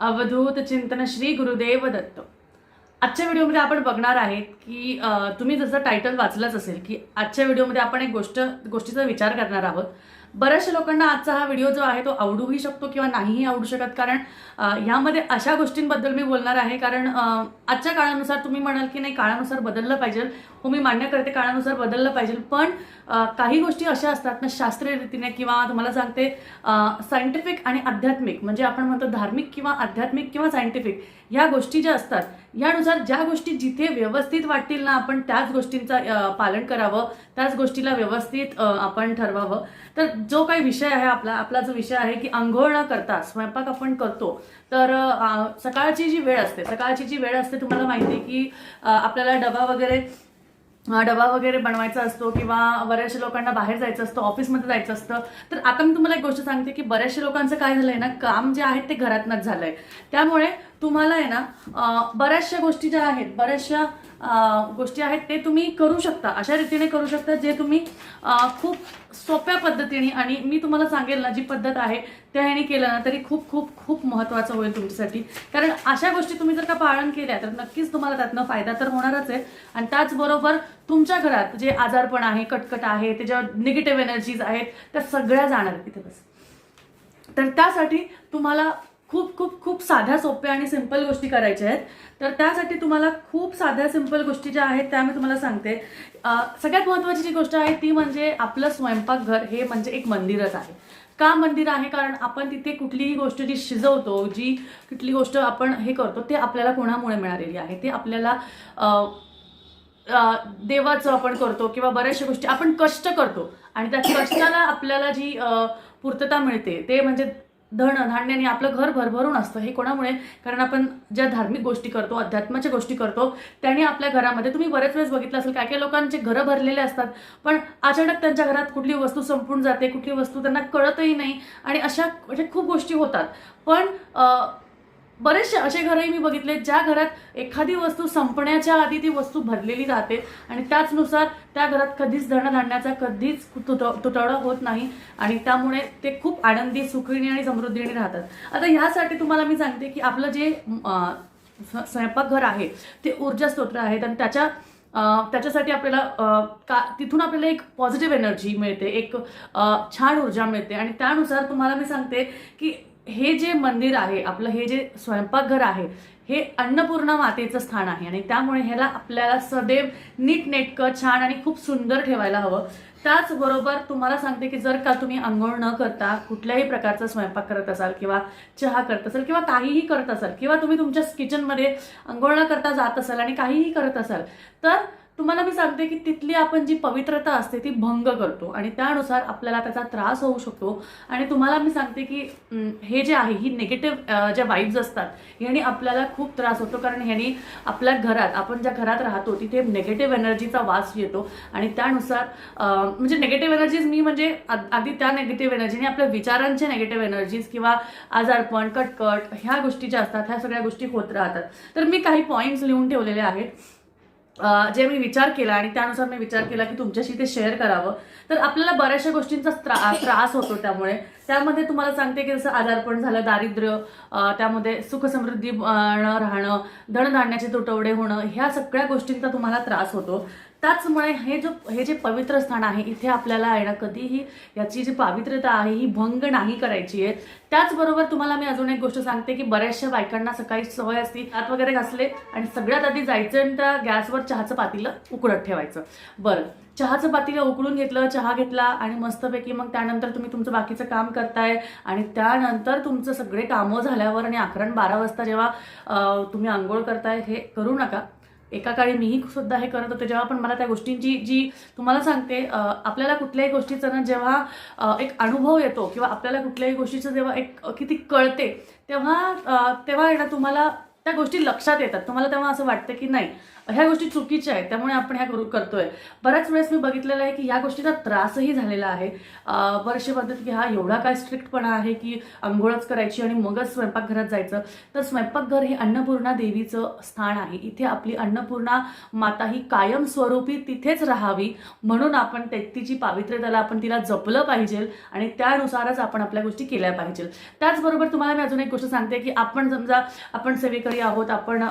अवधूत चिंतन श्री गुरुदेव दत्त. आजच्या व्हिडिओमध्ये आपण बघणार आहेत की तुम्ही जसं टायटल वाचलंच असेल की आजच्या व्हिडिओमध्ये आपण एक गोष्ट गोष्टीचा विचार करणार आहोत. बऱ्याचशा लोकांना आजचा हा व्हिडिओ जो आहे तो आवडूही शकतो किंवा नाहीही आवडू शकत. कारण ह्यामध्ये अशा गोष्टींबद्दल मी बोलणार आहे. कारण आजच्या काळानुसार तुम्ही म्हणाल की नाही काळानुसार बदललं पाहिजे. हो मी मान्य करते काळानुसार बदललं पाहिजे. पण काही गोष्टी अशा असतात ना शास्त्रीय रीतीने किंवा तुम्हाला सांगते सायंटिफिक आणि आध्यात्मिक म्हणजे आपण म्हणतो धार्मिक किंवा आध्यात्मिक किंवा सायंटिफिक ह्या गोष्टी ज्या असतात यानुसार ज्या गोष्टी जिथे व्यवस्थित वाटतील ना आपण त्याच गोष्टींचा पालन करावं त्याच गोष्टीला व्यवस्थित आपण ठरवावं. तर जो काही विषय आहे आपला आपला जो विषय आहे की आंघोळ न करता स्वयंपाक आपण करतो तर सकाळची जी वेळ असते सकाळची जी वेळ असते तुम्हाला माहिती आहे की आपल्याला डबा वगैरे डबा वगैरे बनवायचा असतो किंवा बऱ्याचशा लोकांना बाहेर जायचं असतं ऑफिसमध्ये जायचं असतं. तर आता मी तुम्हाला एक गोष्ट सांगते की बऱ्याचशा लोकांचं काय झालंय ना काम जे आहे ते घरातनंच झालंय. त्यामुळे तुम्हाला आहे ना बऱ्याचशा गोष्टी ज्या आहेत बऱ्याचशा गोष्टी आहेत ते तुम्ही करू शकता. अशा रीतीने करू शकता जे तुम्ही खूप सोप्या पद्धतीने आणि मी तुम्हाला सांगेल ना जी पद्धत आहे त्या ह्याने केलं ना तरी खूप खूप खूप महत्त्वाचं होईल तुमच्यासाठी. कारण अशा गोष्टी तुम्ही जर का पालन केल्या तर नक्कीच तुम्हाला त्यातनं फायदा तर होणारच आहे. आणि त्याचबरोबर तुमच्या घरात जे आजारपण आहे कटकट आहे त्याच्यावर निगेटिव्ह एनर्जीज आहेत त्या सगळ्या जाणार आहेत तिथे बस. तर त्यासाठी तुम्हाला खूप खूप खूप साध्या सोप्या आणि सिंपल गोष्टी करायच्या आहेत. तर त्यासाठी तुम्हाला खूप साध्या सिंपल गोष्टी ज्या आहेत त्या मी तुम्हाला सांगते. सगळ्यात महत्त्वाची जी गोष्ट आहे ती म्हणजे आपलं स्वयंपाकघर हे म्हणजे एक मंदिरच आहे. का मंदिर आहे? कारण आपण तिथे कुठलीही गोष्ट जी शिजवतो जी कुठली गोष्ट आपण हे करतो ते आपल्याला कोणामुळे मिळालेली आहे? ते आपल्याला देवाचं आपण करतो किंवा बऱ्याचशा गोष्टी आपण कष्ट करतो. आणि त्या कष्टाला आपल्याला जी पूर्तता मिळते ते म्हणजे धन धान्याने आपलं घर भरभरून असतं. हे कोणामुळे? कारण आपण ज्या धार्मिक गोष्टी करतो अध्यात्माच्या गोष्टी करतो त्याने आपल्या घरामध्ये तुम्ही बरेच वेळेस बघितलं असेल काय काही लोकांचे घरं भरलेले असतात पण अचानक त्यांच्या घरात कुठली वस्तू संपून जाते कुठली वस्तू त्यांना कळतही नाही आणि अशा म्हणजे खूप गोष्टी होतात. पण बरेचसे असे घरही मी बघितले ज्या घरात एखादी वस्तू संपण्याच्या आधी ती वस्तू भरलेली राहते आणि त्याचनुसार त्या घरात कधीच धनधान्याचा कधीच तुट तुटवडा होत नाही आणि त्यामुळे ते खूप आनंदी सुखीने आणि समृद्धीने राहतात. आता ह्यासाठी तुम्हाला मी सांगते की आपलं जे स्वयंपाकघर आहे ते ऊर्जा स्तोत्र आहेत आणि त्याच्या त्याच्यासाठी आपल्याला का तिथून आपल्याला एक पॉझिटिव्ह एनर्जी मिळते एक छान ऊर्जा मिळते आणि त्यानुसार तुम्हाला मी सांगते की हे जे मंदिर आहे आपलं हे जे स्वयंपाकघर आहे हे अन्नपूर्णा मातेचं स्थान आहे आणि त्यामुळे ह्याला आपल्याला सदैव नीटनेटकं छान आणि खूप सुंदर ठेवायला हवं. त्याचबरोबर तुम्हाला सांगते की जर का तुम्ही आंघोळ न करता कुठल्याही प्रकारचा स्वयंपाक करत असाल किंवा चहा करत असाल किंवा काहीही करत असाल किंवा तुम्ही तुमच्या किचनमध्ये आंघोळ न करता जात असाल आणि काहीही करत असाल तर तुम्हाला मी सांगते की तिथली आपण जी पवित्रता असते ती भंग करतो. आणि त्यानुसार आपल्याला त्याचा त्रास होऊ शकतो. आणि तुम्हाला मी सांगते की हे जे आहे ही निगेटिव्ह ज्या वाईब्स असतात ह्याने आपल्याला खूप त्रास होतो. कारण ह्यानी आपल्या घरात आपण ज्या घरात राहतो तिथे निगेटिव्ह एनर्जीचा वास येतो. आणि त्यानुसार म्हणजे निगेटिव्ह एनर्जीज मी म्हणजे आधी त्या निगेटिव्ह एनर्जीने आपल्या विचारांच्या निगेटिव्ह एनर्जीज किंवा आजारपण कटकट ह्या गोष्टी ज्या असतात ह्या सगळ्या गोष्टी होत राहतात. तर मी काही पॉईंट्स लिहून ठेवलेले आहेत. जे मी विचार केला आणि त्यानुसार मी विचार केला की तुमच्याशी ते शेअर करावं. तर आपल्याला बऱ्याचशा गोष्टींचा त्रास होतो त्यामुळे. त्यामध्ये तुम्हाला सांगते की जसं आजारपण झालं दारिद्र्य त्यामध्ये सुखसमृद्धी राहणं धनधान्याचे तुटवडे होणं ह्या सगळ्या गोष्टींचा तुम्हाला त्रास होतो. त्याचमुळे हे जो हे जे पवित्र स्थान आहे इथे आपल्याला आहे ना कधीही याची जी पावित्र्यता आहे ही भंग नाही करायची आहे. त्याचबरोबर तुम्हाला मी अजून एक गोष्ट सांगते की बऱ्याचशा बायकांना सकाळी सवय असती हात वगैरे घासले आणि सगळ्यात आधी जायचं आणि त्या गॅसवर चहाचं पातीलं उकडत ठेवायचं. बरं. चहाचं पातीलं उकळून घेतलं चहा घेतला आणि मस्तपैकी मग त्यानंतर तुम्ही तुमचं बाकीचं काम करताय आणि त्यानंतर तुमचं सगळे कामं झाल्यावर आणि अकरा बारा वाजता जेव्हा तुम्ही आंघोळ करताय हे करू नका. एका काळी मीही सुद्धा हे करत होते जेव्हा पण मला त्या गोष्टींची जी तुम्हाला सांगते आपल्याला कुठल्याही गोष्टीचं ना जेव्हा एक अनुभव येतो किंवा आपल्याला कुठल्याही गोष्टीचं जेव्हा एक किती कळते तेव्हा तेव्हा आहे ना तुम्हाला त्या गोष्टी लक्षात येतात. तुम्हाला तेव्हा असं वाटतं की नाही ह्या गोष्टी चुकीच्या आहेत त्यामुळे आपण ह्या करू करतोय. बऱ्याच वेळेस मी बघितलेलं आहे की या गोष्टीचा त्रासही झालेला आहे. बरेचशे पद्धत की हा एवढा काय स्ट्रिक्टपणा आहे की आंघोळच करायची आणि मगच स्वयंपाकघरात जायचं. तर स्वयंपाकघर हे अन्नपूर्णा देवीचं स्थान आहे. इथे आपली अन्नपूर्णा माता ही कायमस्वरूपी तिथेच राहावी. म्हणून आपण ते तिची पावित्र्यताला आपण तिला जपलं पाहिजे आणि त्यानुसारच आपण आपल्या गोष्टी केल्या पाहिजे. त्याचबरोबर तुम्हाला मी अजून एक गोष्ट सांगते की आपण समजा आपण सेवेकरी आहोत आपण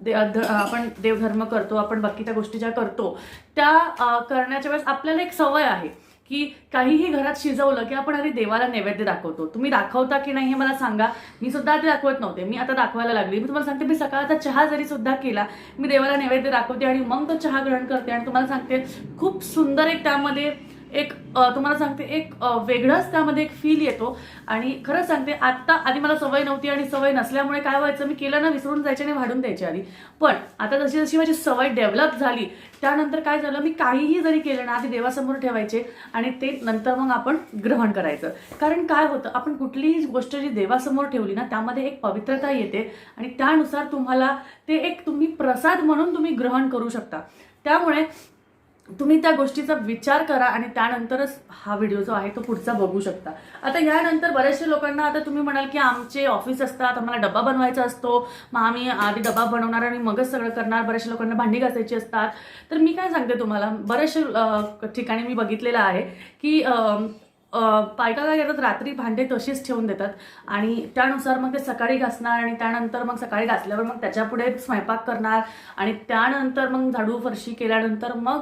दे- आपण देवधर्म करतो आपण बाकी त्या गोष्टी ज्या करतो त्या करण्याच्या वेळेस आपल्याला एक सवय आहे की काहीही घरात शिजवलं की आपण आधी देवाला नैवेद्य दाखवतो. तुम्ही दाखवता की नाही हे मला सांगा. मी सुद्धा आधी दाखवत नव्हते. मी आता दाखवायला लागली. मी तुम्हाला सांगते मी सकाळचा चहा जरी सुद्धा केला मी देवाला नैवेद्य दाखवते आणि मग तो चहा ग्रहण करते आणि तुम्हाला सांगते खूप सुंदर एक त्यामध्ये एक तुम्हाला सांगते एक वेगळंच त्यामध्ये एक फील येतो. आणि खरंच सांगते आत्ता आधी मला सवय नव्हती आणि सवय नसल्यामुळे काय व्हायचं मी केलं ना विसरून जायचे आणि वाढून द्यायचे आधी. पण आता जशी जशी माझी सवय डेव्हलप झाली त्यानंतर काय झालं मी काहीही जरी केलं ना आधी देवासमोर ठेवायचे आणि ते नंतर मग आपण ग्रहण करायचं. कारण काय होतं आपण कुठलीही गोष्ट जी देवासमोर ठेवली ना त्यामध्ये एक पवित्रता येते आणि त्यानुसार तुम्हाला ते एक तुम्ही प्रसाद म्हणून तुम्ही ग्रहण करू शकता. त्यामुळे तुम्ही त्या गोष्टीचा विचार करा आणि त्यानंतरच हा व्हिडिओ जो आहे तो पुढचा बघू शकता. आता यानंतर बऱ्याचशा लोकांना आता तुम्ही म्हणाल की आमचे ऑफिस असतात आम्हाला डबा बनवायचा असतो मग आम्ही आधी डबा बनवणार आणि मगच सगळं करणार बऱ्याचशा लोकांना भांडी घासायची असतात. तर मी काय सांगते तुम्हाला बऱ्याचशा ठिकाणी मी बघितलेलं आहे की बायका काय करतात? रात्री भांडे तशीच ठेवून देतात. आणि त्यानुसार मग ते सकाळी घासणार आणि त्यानंतर मग सकाळी घासल्यावर मग त्याच्यापुढे स्वयंपाक करणार. आणि त्यानंतर मग झाडू फरशी केल्यानंतर मग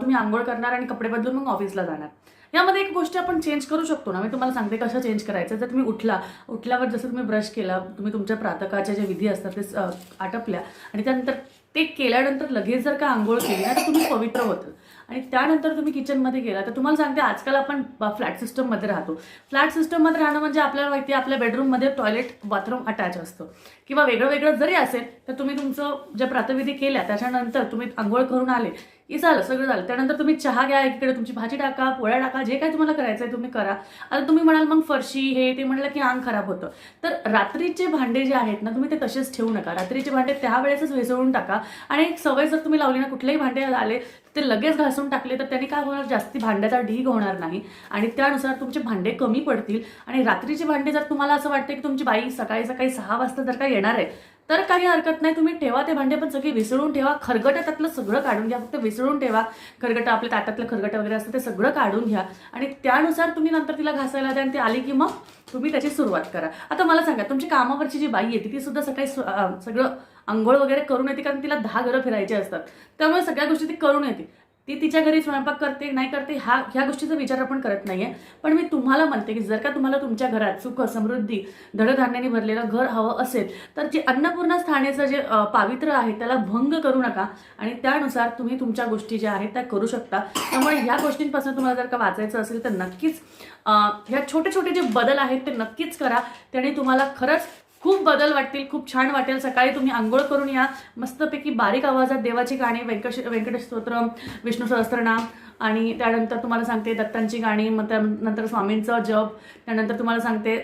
तुम्ही आंघोळ करणार आणि कपडे बदलून मग ऑफिसला जाणार. यामध्ये एक गोष्टी आपण चेंज करू शकतो ना? मी तुम्हाला सांगते कसं चेंज करायचं. जर तुम्ही उठला उठल्यावर जसं तुम्ही ब्रश केला तुम्ही तुमच्या प्रातकाच्या ज्या विधी असतात ते आटपल्या आणि त्यानंतर ते केल्यानंतर लगेच जर का आंघोळ केली ना तर तुम्ही पवित्र होतं आणि त्यानंतर तुम्ही किचनमध्ये गेला. तर तुम्हाला सांगते आजकाल आपण फ्लॅट सिस्टममध्ये राहतो. फ्लॅट सिस्टममध्ये राहणं म्हणजे आपल्याला माहिती आहे आपल्या बेडरूममध्ये टॉयलेट बाथरूम अटॅच असतं. किंवा वेगळं वेगळं जरी असेल तर तुम्ही तुमचं ज्या प्रातविधी केल्या त्याच्यानंतर तुम्ही आंघोळ करून आले की झालं सगळं झालं. त्यानंतर तुम्ही चहा घ्या इकडे तुमची भाजी टाका पोळ्या टाका जे काय तुम्हाला करायचं आहे तुम्ही करा. आता तुम्ही म्हणाल मग फरशी हे ते म्हणलं की अंग खराब होतं. तर रात्रीचे भांडे जे आहेत ना तुम्ही ते तसेच ठेवू नका. रात्रीचे भांडे त्यावेळेसच भेसळून टाका. आणि एक सवय जर तुम्ही लावली ना कुठलेही भांडे आले ते लगेच घासून टाकले तर त्याने काय होणार? जास्ती भांड्याचा ढीग होणार नाही. आणि त्यानुसार तुमचे भांडे कमी पडतील. आणि रात्रीचे भांडे जर तुम्हाला असं वाटतं की तुमची बाई सकाळी सकाळी सहा वाजता जर का येणार आहे तर काही हरकत नाही तुम्ही ठेवा ते भांडे पण सगळी विसळून ठेवा. खरगटं त्यातलं सगळं काढून घ्या. फक्त विसळून ठेवा. खरगटं आपल्या ताटातलं खरगटं वगैरे असतं ते सगळं काढून घ्या. आणि त्यानुसार तुम्ही नंतर तिला घासायला द्या आणि ती आली की मग तुम्ही त्याची सुरुवात करा. आता मला सांगा तुमची कामावरची जी बाई येते ती सुद्धा सकाळी सगळं आंघोळ वगैरे करून येते कारण तिला दहा घरं फिरायची असतात. त्यामुळे सगळ्या गोष्टी ती करून येते. ती तिच्या घरी स्वयंपाक करते नाही करते हा ह्या गोष्टीचा विचार आपण करत नाही आहे पण मी तुम्हाला म्हणते की जर का तुम्हाला तुमच्या घरात सुख समृद्धी धडधान्याने भरलेलं घर हवं असेल तर जे अन्नपूर्णा स्थानेचं जे पावित्र्य आहे त्याला भंग करू नका आणि त्यानुसार तुम्ही तुमच्या गोष्टी ज्या आहेत त्या करू शकता. त्यामुळे ह्या गोष्टींपासून तुम्हाला जर का वाचायचं असेल तर नक्कीच ह्या छोटे छोटे जे बदल आहेत ते नक्कीच करा. त्याने तुम्हाला खरंच खूप बदल वाटतील खूप छान वाटेल. सकाळी तुम्ही आंघोळ करून या. मस्तपैकी बारीक आवाजात देवाची गाणी व्यंकश व्यंकटेश स्तोत्र विष्णू सहस्त्रनाम आणि त्यानंतर तुम्हाला सांगते दत्तांची गाणी मग त्यानंतर स्वामींचं जप त्यानंतर तुम्हाला सांगते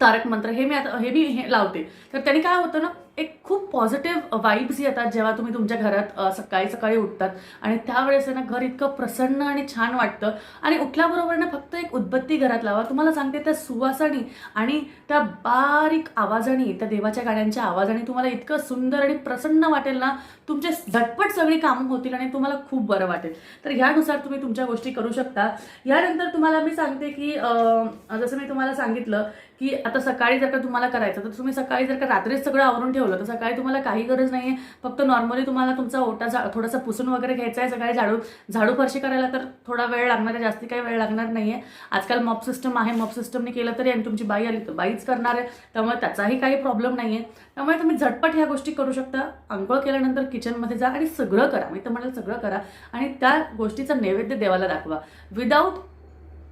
तारक मंत्र. हे मी आता हे मी हे लावते. तर त्यांनी काय होतं ना एक खूप पॉझिटिव्ह वाईब्स येतात जेव्हा तुम्ही तुमच्या घरात सकाळी सकाळी उठतात. आणि त्यावेळेस आहे ना घर इतकं प्रसन्न आणि छान वाटतं. आणि उठल्याबरोबर ना फक्त एक उदबत्ती घरात लावा. तुम्हाला सांगते त्या सुवासानी आणि त्या बारीक आवाजाने त्या देवाच्या गाण्यांच्या आवाजाने तुम्हाला इतकं सुंदर आणि प्रसन्न वाटेल ना तुमचे झटपट सगळी कामं होतील आणि तुम्हाला खूप बरं वाटेल. तर ह्यानुसार तुम्ही तुमच्या गोष्टी करू शकता. यानंतर तुम्हाला मी सांगते की जसं मी तुम्हाला सांगितलं की आता सकाळी जर का तुम्हाला करायचं तर तुम्ही सकाळी जर का रात्रीच सगळं आवरून ठेवलं तर सकाळी तुम्हाला काही गरज नाही आहे फक्त नॉर्मली तुम्हाला तुमचा ओटा जा थोडासा पुसून वगैरे घ्यायचा आहे सकाळी झाडू झाडू फरशी करायला तर थोडा वेळ लागणार आहे जास्ती काही वेळ लागणार नाही आहे आजकाल मॉप सिस्टम आहे मॉप सिस्टमने केलं तरी आणि तुमची बाई आली तर बाईच करणार आहे. त्यामुळे त्याचाही काही प्रॉब्लेम नाही आहे त्यामुळे तुम्ही झटपट ह्या गोष्टी करू शकता. अंघोळ केल्यानंतर किचनमध्ये जा आणि सगळं करा. मी तर म्हणाल सगळं करा आणि त्या गोष्टीचा नैवेद्य देवाला दाखवा. विदाऊट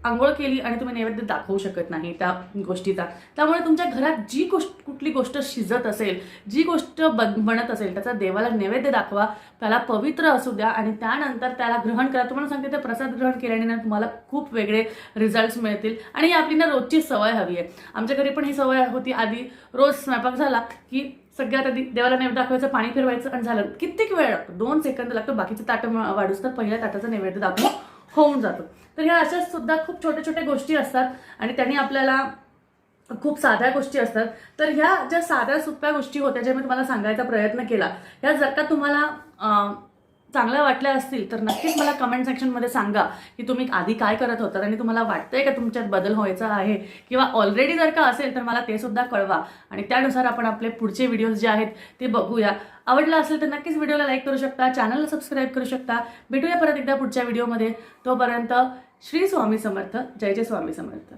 आंघोळ केली आणि तुम्ही नैवेद्य दाखवू शकत नाही त्या गोष्टीचा. त्यामुळे तुमच्या घरात जी गोष्ट कुठली गोष्ट शिजत असेल जी गोष्ट बन बनत असेल त्याचा देवाला नैवेद्य दाखवा त्याला पवित्र असू द्या आणि त्यानंतर त्याला ग्रहण करा. तुम्हाला सांगते ते प्रसाद ग्रहण केल्याने ना तुम्हाला खूप वेगळे रिझल्ट्स मिळतील. आणि ही आपली ना रोजची सवय हवी आहे. आमच्या घरी पण ही सवय होती आधी. रोज स्वयंपाक झाला की सगळ्यात आधी देवाला नैवेद्य दाखवायचं पाणी फिरवायचं आणि झालं. कित्येक वेळ लागतो. दोन सेकंद लागतो. बाकीचं ताटं वाढूस तर पहिल्या ताटाचं नैवेद्य दाखवून होऊन जातो. तर ह्या अशा सुद्धा खूप छोट्या छोट्या गोष्टी असतात आणि त्यांनी आपल्याला खूप साध्या गोष्टी असतात. तर ह्या ज्या साध्या सोप्या गोष्टी होत्या ज्या मी तुम्हाला सांगायचा प्रयत्न केला ह्या जर का तुम्हाला चांगल्या वाटल्या असतील तर नक्कीच मला कमेंट सेक्शनमध्ये सांगा की तुम्ही आधी काय करत होतात आणि तुम्हाला वाटतंय का तुमच्यात बदल व्हायचा आहे किंवा ऑलरेडी जर का असेल तर मला ते सुद्धा कळवा. आणि त्यानुसार आपण आपले पुढचे व्हिडिओज जे आहेत ते बघूया. आवडलं असेल तर नक्कीच व्हिडिओला लाईक करू शकता चॅनलला सबस्क्राईब करू शकता. भेटूया परत एकदा पुढच्या व्हिडिओमध्ये तोपर्यंत श्री स्वामी समर्थ. जय जय स्वामी समर्थ.